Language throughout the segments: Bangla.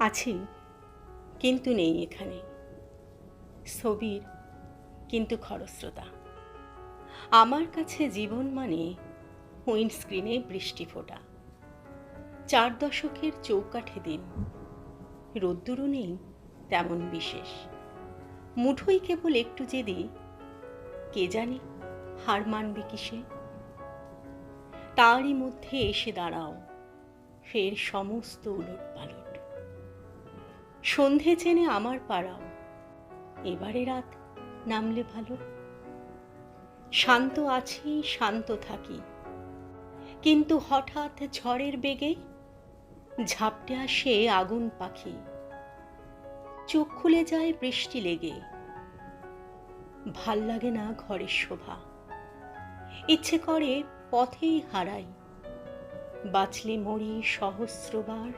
আছি, কিন্তু নেই এখানে। স্থবির, কিন্তু খরস্রোতা। আমার কাছে জীবন মানে উইন্ডস্ক্রিনে বৃষ্টি ফোটা। চার দশকের চৌকাঠে দিন। রোদ্দুরও নেই, তেমন বিশেষ। মুঠোই কেবল একটু যেদি কে জানে হার মানবে কিসে? তারই মধ্যে এসে দাঁড়াও, ফের সমস্ত উলট পালট সন্ধে চেনে আমার পাড়াও। এবারে রাত নামলে ভালো। শান্ত আছি, শান্ত থাকি। কিন্তু হঠাৎ ঝড়ের বেগে ঝাপটে আসে আগুন পাখি। চোখ খুলে যায় বৃষ্টি লেগে। ভালো লাগে না ঘরের শোভা। ইচ্ছে করে পথেই হারাই। বাঁচলে মরি সহস্রবার।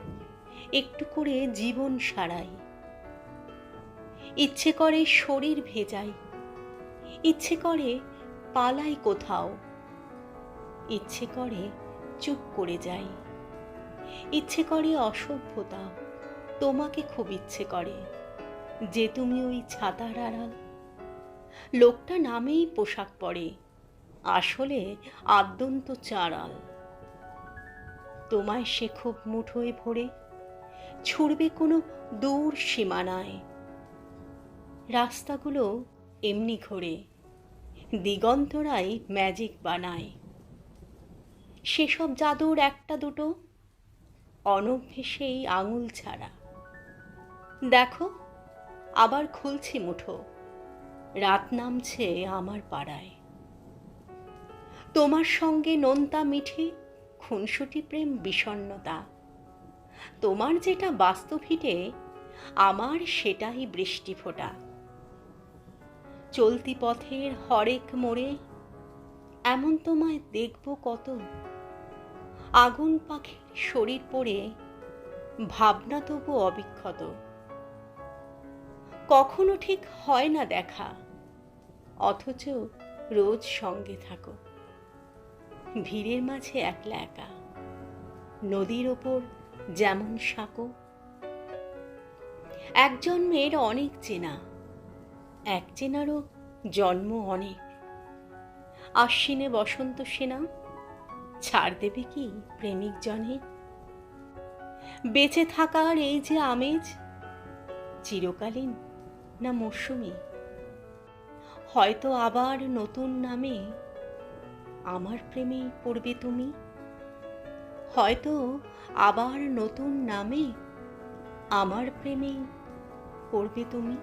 একটু করে জীবন সারাই। ইচ্ছে করে শরীর ভেজাই। ইচ্ছে করে পালাই কোথাও। ইচ্ছে করে চুপ করে যাই। ইচ্ছে করে অসভ্যতা, তোমাকে খুব ইচ্ছে করে। যে তুমি ওই ছাতার আড়াল। লোকটা নামেই পোশাক পরে, আসলে আদ্যন্ত চারাল তোমায় সে খুব মুঠোয় ভরে ছুড়বে কোনো দূর সীমানায়। রাস্তাগুলো এমনি ঘোরে, দিগন্তরাই ম্যাজিক বানায়। সেসব জাদুর একটা দুটো, অনভ্যেসেই আঙুল ছাড়া। দেখো, আবার খুলছি মুঠো, রাত নামছে আমার পাড়ায়। তোমার সঙ্গে নোনতা মিঠে, খুনসুটি প্রেম বিষণ্ণতা। তোমার যেটা বাস্তবিটে আমার সেটাই বৃষ্টি ফোটা চলতি পথের হরেক মোড়ে এমন তোমায় দেখব কত। আগুন পাখির শরীর পড়ে ভাবনা তবু অবিক্ষত। কখনো ঠিক হয় না দেখা, অথচ রোজ সঙ্গে থাকো। ভিড়ের মাঝে একলা একা, নদীর ওপর যেমন সাঁকো। একজন মেয়ের অনেক চেনা, এক চেনারও জন্ম অনেক। আশ্বিনে বসন্ত সেনা, ছাড় দেবে কি প্রেমিক জনে? বেঁচে থাকার এই যে আমেজ, চিরকালীন না মৌসুমি হয়তো আবার নতুন নামে আমার প্রেমে পড়বে তুমি? হয়তো আবার নতুন নামে আমার প্রেমে পড়বে তুমি?